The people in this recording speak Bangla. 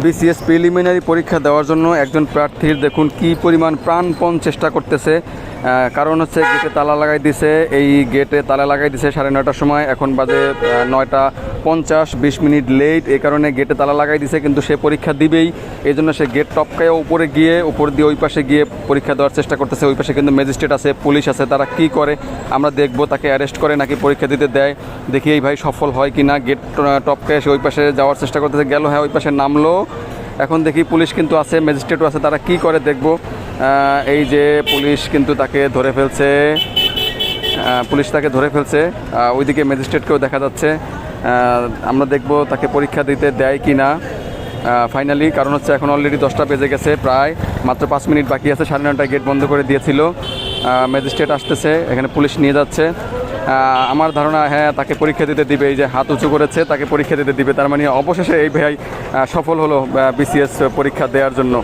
বিসিএস প্রিলিমিনারি পরীক্ষা দেওয়ার জন্য একজন প্রার্থীর দেখুন কি পরিমাণ প্রাণপণ চেষ্টা করতেছে। কারণ হচ্ছে গেটে তালা লাগাই দিছে, এই গেটে তালা লাগাই দিছে সাড়ে নয়টার সময়। এখন বাজে নয়টা পঞ্চাশ, বিশ মিনিট লেট এই কারণে গেটে তালা লাগাই দিছে, কিন্তু সে পরীক্ষা দিবেই। এই জন্য সে গেট টপকায় উপরে গিয়ে, উপর দিয়ে ওই পাশে গিয়ে পরীক্ষা দেওয়ার চেষ্টা করতেছে। ওই পাশে কিন্তু ম্যাজিস্ট্রেট আছে পুলিশ আছে, তারা কি করে? আমরা দেখব, তাকে অ্যারেস্ট করে নাকি পরীক্ষা দিতে দেয়। দেখি এই ভাই সফল হয় কি না গেট টপকে সে ওই পাশে যাওয়ার চেষ্টা করতেছে। গেল হ্যাঁ ওই পাশে নামলো। এখন দেখি পুলিশ কিন্তু আছে ম্যাজিস্ট্রেটও আছে, তারা কি করে দেখব। এই যে পুলিশ কিন্তু তাকে ধরে ফেলছে। পুলিশ তাকে ধরে ফেলছে। ওইদিকে ম্যাজিস্ট্রেটকেও দেখা যাচ্ছে। আমরা দেখব তাকে পরীক্ষা দিতে দেয় কি না। ফাইনালি কারণ হচ্ছে এখন অলরেডি দশটা বেজে গেছে প্রায়, মাত্র পাঁচ মিনিট বাকি আছে, সাড়ে নটায় গেট বন্ধ করে দিয়েছিল। ম্যাজিস্ট্রেট আসতেছে, এখানে পুলিশ নিয়ে যাচ্ছে। আমার ধারণা হ্যাঁ তাকে পরীক্ষা দিতে দিবে, এই যে হাত উঁচু করেছে, তাকে পরীক্ষা দিতে দিবে। তার মানে অবশেষে এই ভাই সফল হলো বিসিএস পরীক্ষা দেওয়ার জন্য।